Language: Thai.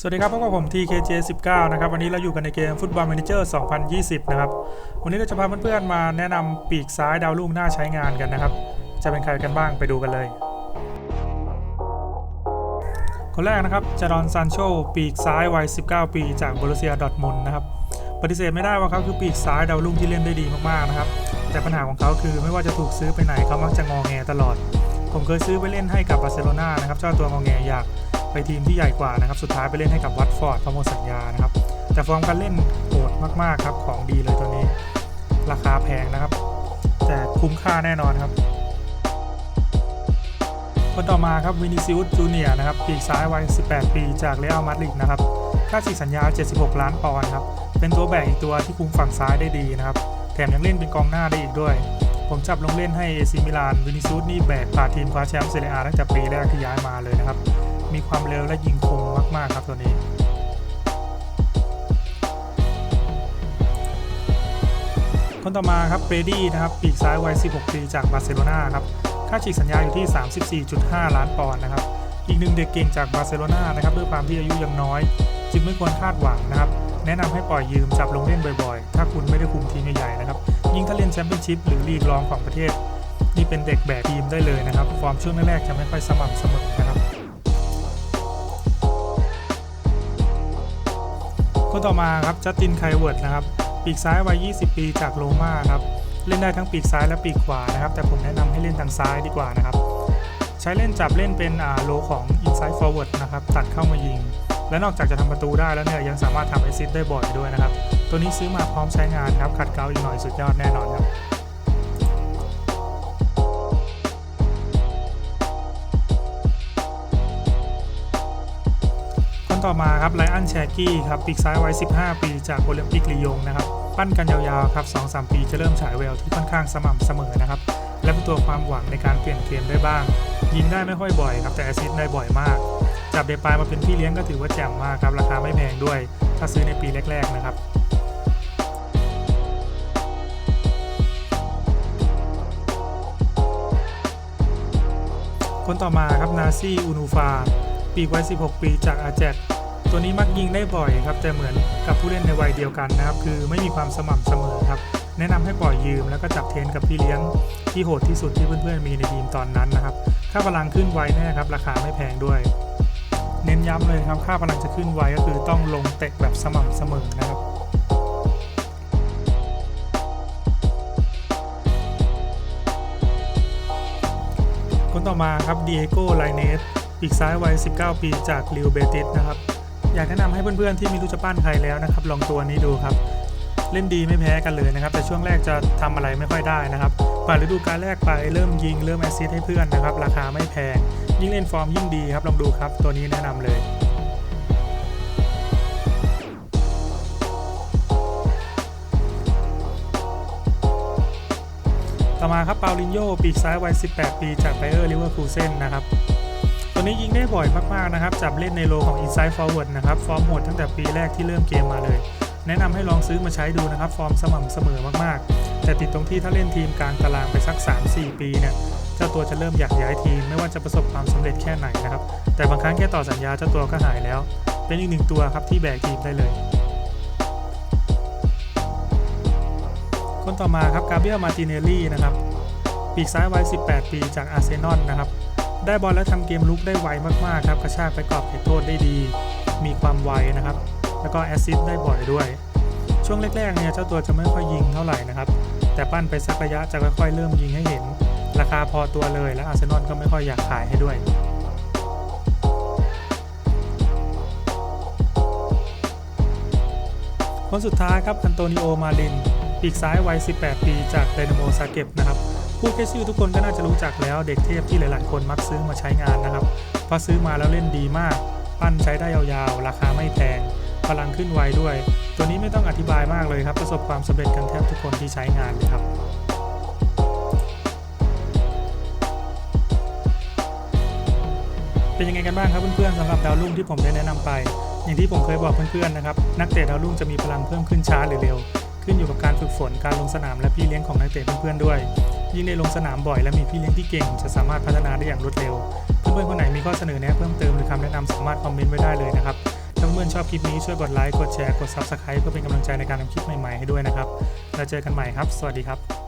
สวัสดีครับพบกับผม TKJ19 นะครับวันนี้เราอยู่กันในเกมฟุตบอล m ม n เจอร์2020 นะครับ วันนี้เราจะพาเพื่อนๆมาแนะนำปีกซ้ายดาวรุ่งน่าใช้งานกันนะครับ จะเป็นใครกันบ้างไปดูกันเลย คนแรกนะครับจารอนซานโชปีกซ้ายวัย 19 ปี จากบรุเซียดอทมุนนะครับปฏิเสธไม่ได้ว่าเขาคือปีกซ้ายดาวรุ่งที่เล่นได้ดีมากๆนะครับแต่ปัญหาของเขาคือไม่ว่าจะถูกซื้อไปไหนเขามักจะงอแงตลอด ผมเคยซื้อไปเล่นให้กับบาร์เซโลนานะครับเจ้าตัวงอแงอยาก ไปทีมที่ใหญ่กว่านะครับ สุดท้ายไปเล่นให้กับวัตฟอร์ดพราะหมสัญญานะครับ แต่ฟอร์มการเล่นโหดมาก ๆ ครับ ของดีเลยตัวนี้ ราคาแพงนะครับ แต่คุ้มค่าแน่นอนครับ คนต่อมาครับวินิซิอุสจูเนียร์นะครับ ปีกซ้ายวัย 18 ปี จากเรอัลมาดริดนะครับ ค่าฉีกสัญญา 76 ล้านปอนด์ครับ เป็นตัวแบกอีกตัวที่คุมฝั่งซ้ายได้ดีนะครับ แถมยังเล่นเป็นกองหน้าได้อีกด้วยผมจับลงเล่นให้เอซิมิลานวินิซิอุสนี่แบกพาทีมคว้าแชมป์เซเรียอาตั้งแต่ปีแรกที่ย้ายมาเลยนะครับ มีความเร็วและยิงคมมากๆครับตัวนี้ คนต่อมาครับเบรดี้นะครับปีกซ้ายวัย 16 ปีจากบาร์เซโลนาครับค่าฉีกสัญญาอยู่ที่ 34.5 ล้านปอนด์นะครับ อีกหนึ่งเด็กเก่งจากบาร์เซโลนานะครับด้วยความที่อายุยังน้อย จึงไม่ควรคาดหวังนะครับ แนะนำให้ปล่อยยืมจับลงเล่นบ่อยๆ ถ้าคุณไม่ได้คุมทีมใหญ่ๆนะครับ ยิ่งถ้าเล่นแชมเปี้ยนชิพหรือลีกรองของประเทศ นี่เป็นเด็กแบกทีมได้เลยนะครับ ฟอร์มช่วงแรกๆจะไม่ค่อยสม่ำเสมอนะครับ ต่อมาครับจัสตินไคเวิร์ดนะครับ ปีกซ้ายวัย 20 ปีจากโรม่าครับ เล่นได้ทั้งปีกซ้ายและปีกขวานะครับ แต่ผมแนะนำให้เล่นทางซ้ายดีกว่านะครับ ใช้เล่นจับเล่นเป็นอ่าโลของอินไซด์ฟอร์เวิร์ดนะครับ ตัดเข้ามายิง และนอกจากจะทำประตูได้แล้วเนี่ยยังสามารถทำแอซิสได้บ่อยด้วยนะครับ ตัวนี้ซื้อมาพร้อมใช้งานครับขัดเกลาอีกหน่อยสุดยอดแน่นอนครับ ต่อมาครับไลอันแชกี้ครับปีกซ้ายวัย 15 ปีจากโอลิมปิกลียงนะครับปั้นกันยาวๆครับ2-3 ปีจะเริ่มฉายแววที่ค่อนข้างสม่ำเสมอนะครับและเป็นตัวความหวังในการเปลี่ยนเกมได้บ้าง ยิงได้ไม่ค่อยบ่อยครับแต่แอซิสได้บ่อยมาก จับเดปายมาเป็นพี่เลี้ยงก็ถือว่าแจ่มมากครับราคาไม่แพงด้วย ถ้าซื้อในปีแรก ๆนะครับคนต่อมาครับนาซี่อูนูฟา ปีกวัย16 ปีจากอาแจก ตัวนี้มักยิงได้บ่อยครับแต่เหมือนกับผู้เล่นในวัยเดียวกันนะครับคือไม่มีความสม่ำเสมอครับแนะนำให้ปล่อยยืมแล้วก็จับเทนกับพี่เลี้ยงที่โหดที่สุดที่เพื่อนๆมีในทีมตอนนั้นนะครับค่าพลังขึ้นไวแน่ครับราคาไม่แพงด้วย เน้นย้ำเลยครับค่าพลังจะขึ้นไวก็คือต้องลงเตะแบบสม่ำเสมอนะครับคนต่อมาครับดีเอโกไลเนสปีกซ้ายวัย 19 ปีจากลิวเบติสนะครับ อยากแนะนำให้เพื่อนๆที่ไมีรู้จะปั้นใครแล้วนะครับ ลองตัวนี้ดูครับ เล่นดีไม่แพ้กันเลยนะครับ แต่ช่วงแรกจะทำอะไรไม่ค่อยได้นะครับผ่านฤดูกาลแรกไปเริ่มยิงเริ่มแอสซิสต์ให้เพื่อนนะครับ ราคาไม่แพง ยิ่งเล่นฟอร์มยิ่งดีครับลองดูครับ ตัวนี้แนะนำเลยต่อมาครับเปาลินโยปีกซ้ายวัย 18 ปี จากไบเออร์ลิเวอร์พูลเซนนะครับ ตัวนี้ยิงได้บ่อยมากๆนะครับ จับเล่นในโลของ Inside Forward นะครับฟอร์มโหดตั้งแต่ปีแรกที่เริ่มเกมมาเลย แนะนำให้ลองซื้อมาใช้ดูนะครับ ฟอร์มสม่ำเสมอมากๆ แต่ติดตรงที่ถ้าเล่นทีมกลางตารางไปสัก 3-4 ปีเนี่ยเจ้าตัวจะเริ่มอยากย้ายทีมไม่ว่าจะประสบความสำเร็จแค่ไหนนะครับ แต่บางครั้งแค่ต่อสัญญาเจ้าตัวก็หายแล้ว เป็นอีกหนึ่งตัวครับที่แบกทีมได้เลย คนต่อมาครับกาเบียลมาติเนลลี่นะครับ ปีกซ้ายวัย 18 ปีจากอาร์เซนอลนะครับ ได้บอลและทำเกมลุกได้ไวมากๆครับกระชากไปกรอบเขตโทษได้ดี มีความไวนะครับ แล้วก็แอสซิสต์ได้บ่อยด้วย ช่วงแรกๆเนี่ยเจ้าตัวจะไม่ค่อยยิงเท่าไหร่นะครับ แต่ปั้นไปสักระยะจะค่อยๆเริ่มยิงให้เห็น ราคาพอตัวเลยและอาร์เซนอลก็ไม่ค่อยอยากขายให้ด้วยคนสุดท้ายครับอันโตนิโอมาลินปีกซ้ายวัย 18 ปีจากเดนโมซาเก็บนะครับ พูดแค่ชื่อทุกคนก็น่าจะรู้จักแล้วเด็กเทพที่หลาย ๆ คนมักซื้อมาใช้งานนะครับพราะซื้อมาแล้วเล่นดีมาก ปั้นใช้ได้ยาวๆ ราคาไม่แพงพลังขึ้นไวด้วย ตัวนี้ไม่ต้องอธิบายมากเลยครับ ประสบความสำเร็จกันแทบทุกคนที่ใช้งานครับเป็นยังไงกันบ้างครับเพื่อนๆสำหรับดาวรุ่งที่ผมได้แนะนำไป อย่างที่ผมเคยบอกเพื่อนๆนะครับ นักเตะดาวรุ่งจะมีพลังเพิ่มขึ้นช้าหรือเร็ว ขึ้นอยู่กับการฝึกฝนการลงสนามและพี่เลี้ยงของนักเตะเพื่อนๆด้วย ยิ่งได้ลงสนามบ่อยและมีพี่เลี้ยงที่เก่ง จะสามารถพัฒนาได้อย่างรวดเร็ว เพื่อนๆคนไหนมีข้อเสนอแนะเพิ่มเติมหรือคำแนะนำสามารถคอมเมนต์ไว้ได้เลยนะครับถ้าเพื่อนชอบคลิปนี้ช่วยกดไลค์กดแชร์กด Subscribe เพื่อเป็นกำลังใจในการทำคลิปใหม่ๆให้ด้วยนะครับแล้วเจอกันใหม่ครับ สวัสดีครับ